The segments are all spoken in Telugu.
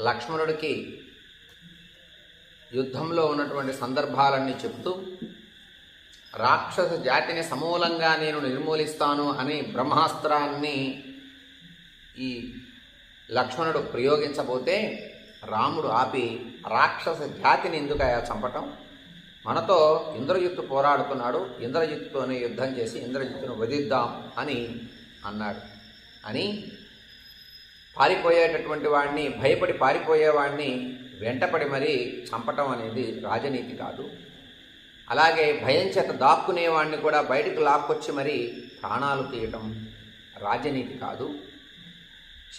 లక్ష్మణుడికి యుద్ధంలో ఉన్నటువంటి సందర్భాలన్నీ చెప్తూ రాక్షస జాతిని సమూలంగా నేను నిర్మూలిస్తాను అని బ్రహ్మాస్త్రాన్ని ఈ లక్ష్మణుడు ప్రయోగించబోతే రాముడు ఆపి రాక్షస జాతిని ఎందుకయా చంపటం? మనతో ఇంద్రజిత్తు పోరాడుతున్నాడు ఇంద్రజిత్తుతోనే యుద్ధం చేసి ఇంద్రజిత్తును వధిద్దాం అని అన్నాడు. అని పారిపోయేటటువంటి వాడిని భయపడి పారిపోయేవాడిని వెంటపడి మరీ చంపటం అనేది రాజనీతి కాదు. అలాగే భయం చేత దాక్కునేవాడిని కూడా బయటకు లాక్కొచ్చి మరీ ప్రాణాలు తీయటం రాజనీతి కాదు.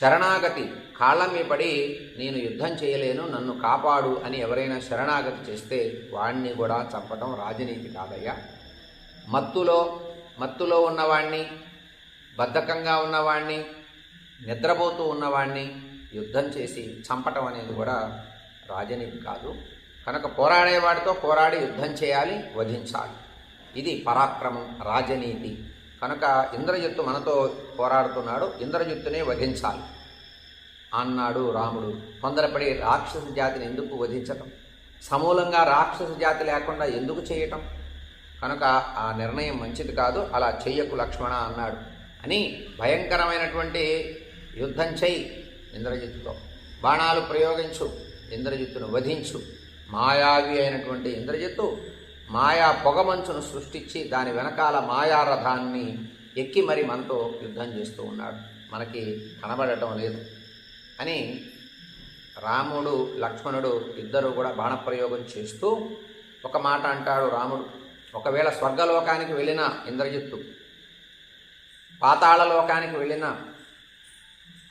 శరణాగతి కాళ్ళ మీ పడి నేను యుద్ధం చేయలేను నన్ను కాపాడు అని ఎవరైనా శరణాగతి చేస్తే వాణ్ణి కూడా చంపటం రాజనీతి కాదయ్యా. మత్తులో మత్తులో ఉన్నవాణ్ణి బద్ధకంగా ఉన్నవాణ్ణి నిద్రపోతూ ఉన్నవాడిని యుద్ధం చేసి చంపటం అనేది కూడా రాజనీతి కాదు. కనుక పోరాడేవాడితో పోరాడి యుద్ధం చేయాలి వధించాలి. ఇది పరాక్రమం రాజనీతి. కనుక ఇంద్రజిత్తు మనతో పోరాడుతున్నాడు ఇంద్రజిత్తునే వధించాలి. అన్నాడు రాముడు. తొందరపడి రాక్షస జాతిని ఎందుకు వధించటం? సమూలంగా రాక్షస జాతి లేకుండా ఎందుకు చేయటం? కనుక ఆ నిర్ణయం మంచిది కాదు అలా చెయ్యకు లక్ష్మణ అన్నాడు. అని భయంకరమైనటువంటి యుద్ధం చేయి ఇంద్రజిత్తుతో. బాణాలు ప్రయోగించు ఇంద్రజిత్తును వధించు. మాయావి అయినటువంటి ఇంద్రజిత్తు మాయా పొగమంచును సృష్టించి దాని వెనకాల మాయారథాన్ని ఎక్కి మరి మనతో యుద్ధం చేస్తూ ఉన్నాడు. మనకి కనబడటం లేదు. అని రాముడు లక్ష్మణుడు ఇద్దరు కూడా బాణప్రయోగం చేస్తూ ఒక మాట అంటాడు రాముడు. ఒకవేళ స్వర్గలోకానికి వెళ్ళిన ఇంద్రజిత్తు పాతాళలోకానికి వెళ్ళిన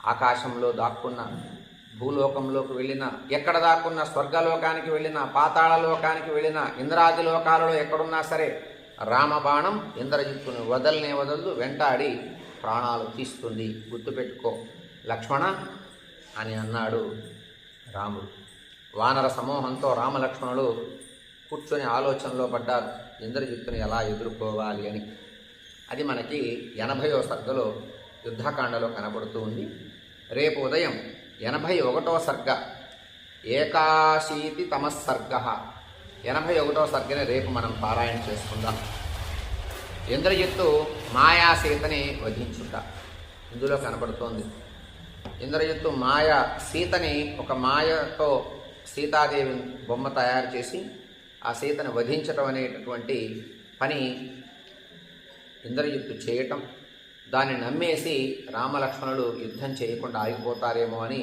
ఆకాశంలో దాక్కున్న భూలోకంలోకి వెళ్ళిన ఎక్కడ దాక్కున్న స్వర్గలోకానికి వెళ్ళిన పాతాళలోకానికి వెళ్ళిన ఇంద్రాది లోకాలలో ఎక్కడున్నా సరే రామబాణం ఇంద్రజిత్తును వదలనే వదలదు వెంటాడి ప్రాణాలు తీస్తుంది. గుర్తుపెట్టుకో. లక్ష్మణ అని అన్నాడు రాముడు. వానర సమూహంతో రామలక్ష్మణులు కూర్చొని ఆలోచనలో పడ్డారు. ఇంద్రజిత్తుని ఎలా ఎదుర్కోవాలి అని. అది మనకి ఎనభైవ సర్గలో యుద్ధకాండలో కనబడుతూ ఉంది. రేపు ఉదయం ఎనభై ఒకటో సర్గ. ఏకాశీతి తమస్సర్గ ఎనభై ఒకటో సర్గని రేపు మనం పారాయణ చేసుకుందాం. ఇంద్రజిత్తు మాయాసీతని వధించుట ఇందులో కనబడుతోంది. ఇంద్రజిత్తు మాయ సీతని ఒక మాయతో సీతాదేవి బొమ్మ తయారు చేసి ఆ సీతను వధించటం అనేటటువంటి పని ఇంద్రజిత్తు చేయటం. దాన్ని నమ్మేసి రామలక్ష్మణుడు యుద్ధం చేయకుండా ఆగిపోతారేమో అని